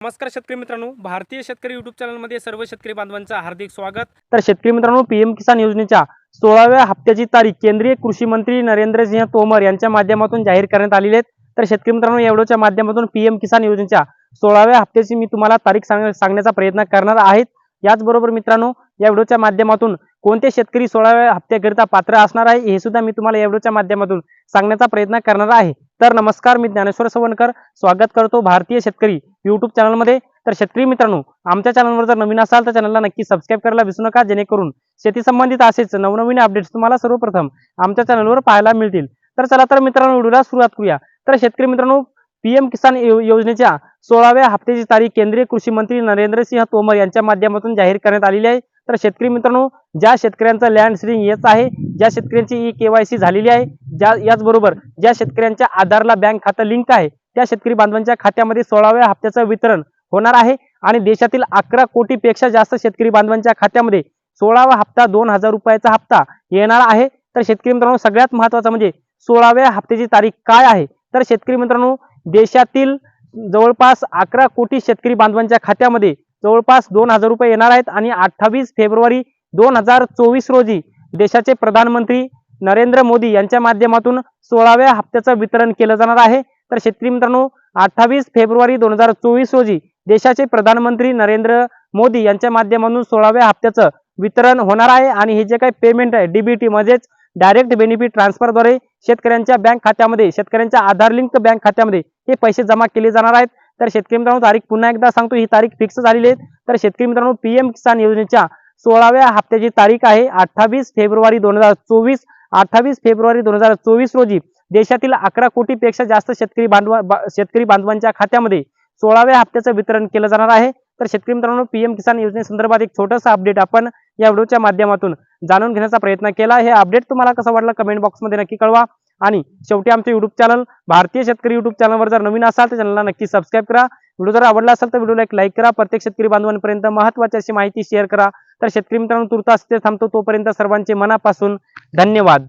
नमस्कार शेतकरी मित्रांनो भारतीय शेतकरी युट्यूब चॅनलमध्ये सर्व शेतकरी बांधवांचं हार्दिक स्वागत. तर शेतकरी मित्रांनो पीएम किसान योजनेच्या सोळाव्या हप्त्याची तारीख केंद्रीय कृषी मंत्री नरेंद्रसिंह तोमर यांच्या माध्यमातून जाहीर करण्यात आलेली आहेत तर शेतकरी मित्रांनो एवढ्याच्या माध्यमातून पीएम किसान योजनेच्या सोळाव्या हप्त्याची मी तुम्हाला तारीख सांग सांगण्याचा प्रयत्न करणार आहेत याचबरोबर मित्रांनो या व्हिडिओच्या माध्यमातून कोणते शेतकरी सोळाव्या हप्त्याकरिता पात्र असणार आहे हे सुद्धा मी तुम्हाला या व्हिडिओच्या माध्यमातून सांगण्याचा प्रयत्न करणार आहे. तर नमस्कार मी ज्ञानेश्वर सवणकर स्वागत करतो भारतीय शेतकरी युट्यूब चॅनलमध्ये तर शेतकरी मित्रांनो आमच्या चॅनलवर जर नवीन असाल तर चॅनलला नक्की सबस्क्राईब करायला विसरू नका जेणेकरून शेती संबंधित असेच नवनवीन अपडेट्स तुम्हाला सर्वप्रथम आमच्या चॅनलवर पाहायला मिळतील. तर चला तर मित्रांनो व्हिडिओला सुरुवात करूया. तर शेतकरी मित्रांनो पीएम किसान योजनेच्या सोळाव्या हप्त्याची तारीख केंद्रीय कृषी मंत्री नरेंद्रसिंह तोमर यांच्या माध्यमातून जाहीर करण्यात आलेली आहे. तर शेतकरी मित्रांनो ज्या शेतकऱ्यांचं लँड सीडिंग येत आहे ज्या शेतकऱ्यांची ई केवायसी झालेली आहे ज्या याचबरोबर ज्या शेतकऱ्यांच्या आधारला बँक खातं लिंक आहे त्या शेतकरी बांधवांच्या खात्यामध्ये सोळाव्या हप्त्याचं वितरण होणार आहे. आणि देशातील अकरा कोटीपेक्षा जास्त शेतकरी बांधवांच्या खात्यामध्ये सोळावा हप्ता दोन हजार रुपयाचा हप्ता येणार आहे. तर शेतकरी मित्रांनो सगळ्यात महत्वाचं म्हणजे सोळाव्या हप्त्याची तारीख काय आहे? तर शेतकरी मित्रांनो देशातील जवळपास अकरा कोटी शेतकरी बांधवांच्या खात्यामध्ये जवळपास दोन हजार रुपये येणार आहेत. आणि अठ्ठावीस फेब्रुवारी दोन हजार चोवीस रोजी देशाचे प्रधानमंत्री नरेंद्र मोदी यांच्या माध्यमातून सोळाव्या हप्त्याचं वितरण केलं जाणार आहे. तर शेतकरी मित्रांनो अठ्ठावीस फेब्रुवारी दोन हजार चोवीस रोजी देशाचे प्रधानमंत्री नरेंद्र मोदी यांच्या माध्यमातून सोळाव्या हप्त्याचं वितरण होणार आहे आणि हे जे काही पेमेंट आहे डीबीटी म्हणजेच डायरेक्ट बेनिफिट ट्रान्सफरद्वारे शेतकऱ्यांच्या बँक खात्यामध्ये शेतकऱ्यांच्या आधार लिंक बँक खात्यामध्ये हे पैसे जमा केले जाणार आहेत. तर शेतकरी मित्रांनो तारीख पुन्हा एकदा सांगतो ही तारीख फिक्स झालेली आहे. तर शेतकरी मित्रांनो पीएम किसान योजनेच्या सोळाव्या हप्त्याची तारीख आहे अठ्ठावीस फेब्रुवारी दोन हजार चोवीस. अठ्ठावीस फेब्रुवारी दोन हजार चोवीस रोजी देशातील अकरा कोटीपेक्षा जास्त शेतकरी बांधवा बा- शेतकरी बांधवांच्या खात्यामध्ये सोळाव्या हप्त्याचं वितरण केलं जाणार आहे. तर शेतकरी मित्रांनो पीएम किसान योजनेसंदर्भात एक छोटंसं अपडेट आपण या व्हिडिओच्या माध्यमातून जाणून घेण्याचा प्रयत्न केला. हे अपडेट तुम्हाला कसं वाटलं कमेंट बॉक्समध्ये नक्की कळवा. आणि शेवटी आमचे युट्यूब चॅनल भारतीय शेतकरी युट्यूब चॅनलवर जर नवीन असाल तर चॅनलला नक्की सबस्क्राईब करा. व्हिडिओ जर आवडला असेल तर व्हिडिओला एक लाईक करा. प्रत्येक शेतकरी बांधवांपर्यंत महत्त्वाची अशी माहिती शेअर करा. तर शेतकरी मित्रांनो तुर्तास ते थांबतो. तोपर्यंत सर्वांचे मनापासून धन्यवाद.